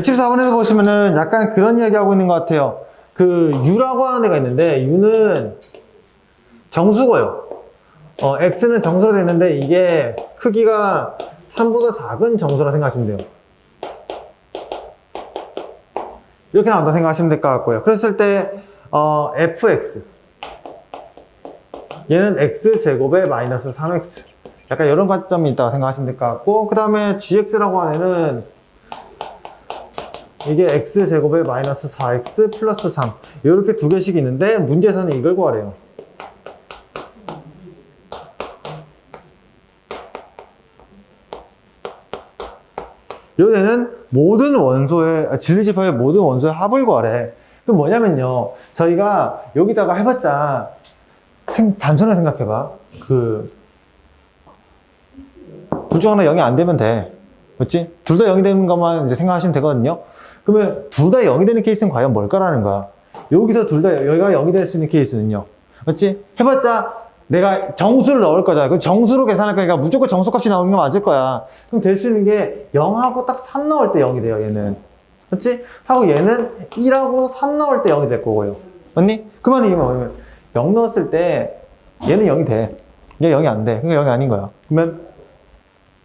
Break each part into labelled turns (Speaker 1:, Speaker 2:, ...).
Speaker 1: 114번에서 보시면은 약간 그런 이야기 하고 있는 것 같아요. 그 U라고 하는 애가 있는데 U는 정수고요. 어, X는 정수로 되는데 이게 크기가 3보다 작은 정수라 생각하시면 돼요. 이렇게 나온다 생각하시면 될 것 같고요. 그랬을 때 어, fx 얘는 x 제곱에 마이너스 3x 약간 이런 관점이 있다고 생각하시면 될 것 같고 그 다음에 gx라고 하는 애는 이게 x 제곱에 마이너스 4x 플러스 3 이렇게 두 개씩 있는데 문제에서는 이걸 구하래요. 요새는 모든 원소의 아, 진리지파의 모든 원소의 합을 구하래. 그 뭐냐면요. 저희가 여기다가 해봤자 생, 단순하게 생각해봐. 그, 둘중 하나 0이 안 되면 돼. 그렇지? 둘 다 0이 되는 것만 이제 생각하시면 되거든요. 그러면 둘 다 0이 되는 케이스는 과연 뭘까라는 거야. 여기서 둘 다 여기가 0이 될 수 있는 케이스는요. 그렇지? 해봤자 내가 정수를 넣을 거잖아. 그 정수로 계산할 거니까 무조건 정수값이 나오는 게 맞을 거야. 그럼 될 수 있는 게 0하고 딱 3 넣을 때 0이 돼요, 얘는. 그렇지? 하고 얘는 1하고 3 넣을 때 0이 될 거고요. 맞니? 그 말은 이게 뭐냐면 0 넣었을 때 얘는 0이 돼. 얘 0이 안 돼. 그러니까 0이 아닌 거야. 그러면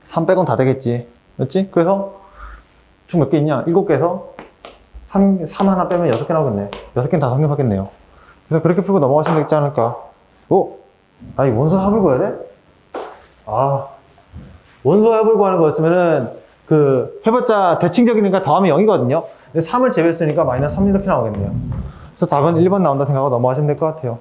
Speaker 1: 3 빼곤 다 되겠지. 그렇지? 그래서 총 몇 개 있냐? 7개에서 3, 3 하나 빼면 6개 나오겠네. 6개는 다 성립하겠네요. 그래서 그렇게 풀고 넘어가시면 되지 않을까. 오! 아, 이 원소 합을 구 해야 돼? 아, 원소 합을 구 하는 거였으면은, 그, 해봤자 대칭적이니까 더하면 0이거든요. 근데 3을 제외했으니까 마이너스 3 이렇게 나오겠네요. 그래서 답은 1번 나온다 생각하고 넘어가시면 될 것 같아요.